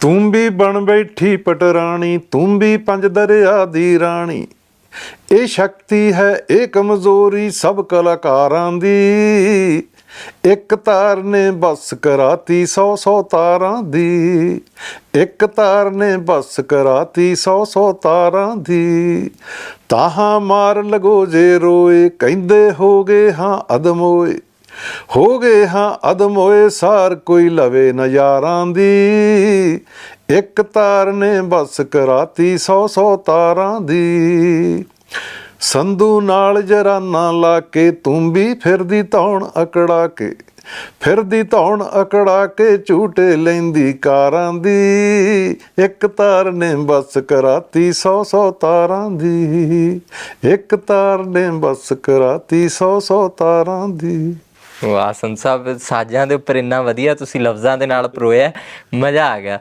ਤੂੰ ਵੀ ਬਣ ਬੈਠੀ ਪਟਰਾਣੀ, ਤੂੰ ਵੀ ਪੰਜ ਦਰਿਆ ਦੀ ਰਾਣੀ। ਇਹ ਸ਼ਕਤੀ ਹੈ, ਇਹ ਕਮਜ਼ੋਰੀ ਸਭ ਕਲਾਕਾਰਾਂ ਦੀ। ਇੱਕ ਤਾਰ ਨੇ ਬਸ ਕਰਾਤੀ ਸੌ ਸੌ ਤਾਰਾਂ ਦੀ। ਇੱਕ ਤਾਰ ਨੇ ਬਸ ਕਰਾਤੀ ਸੌ ਸੌ ਤਾਰਾਂ ਦੀ। ਤਾਹਾਂ ਮਾਰ ਲਗੋ ਜੇ ਰੋਏ, ਕਹਿੰਦੇ ਹੋ ਗਏ ਹਾਂ ਅਦਮੋਏ। ਹੋ ਗਏ ਹਾਂ ਅਦਮ ਹੋਏ ਸਾਰ, ਕੋਈ ਲਵੇ ਨਜ਼ਾਰਾਂ ਦੀ। ਇੱਕ ਤਾਰ ਨੇ ਬਸ ਕਰਾਤੀ ਸੌ ਸੌ ਤਾਰਾਂ ਦੀ। ਸੰਧੂ ਨਾਲ ਜਰਾਨਾ ਲਾ ਕੇ ਤੂੰ ਵੀ ਫਿਰਦੀ ਧੌਣ ਅਕੜਾ ਕੇ, ਫਿਰਦੀ ਧੌਣ ਅਕੜਾ ਕੇ ਝੂਟੇ ਲੈਂਦੀ ਕਾਰਾਂ ਦੀ। ਇੱਕ ਤਾਰ ਨੇ ਬਸ ਕਰਾਤੀ ਸੌ ਸੌ ਤਾਰਾਂ ਦੀ। ਇੱਕ ਤਾਰ ਨੇ ਬਸ ਕਰਾਤੀ ਸੌ ਸੌ ਤਾਰਾਂ ਦੀ। ਵਾਹ ਸੰਤ ਸਾਹਿਬ, ਸਾਜ਼ਾਂ ਦੇ ਉੱਪਰ ਇੰਨਾ ਵਧੀਆ ਤੁਸੀਂ ਲਫ਼ਜ਼ਾਂ ਦੇ ਨਾਲ ਪਰੋਇਆ, ਮਜ਼ਾ ਆ ਗਿਆ।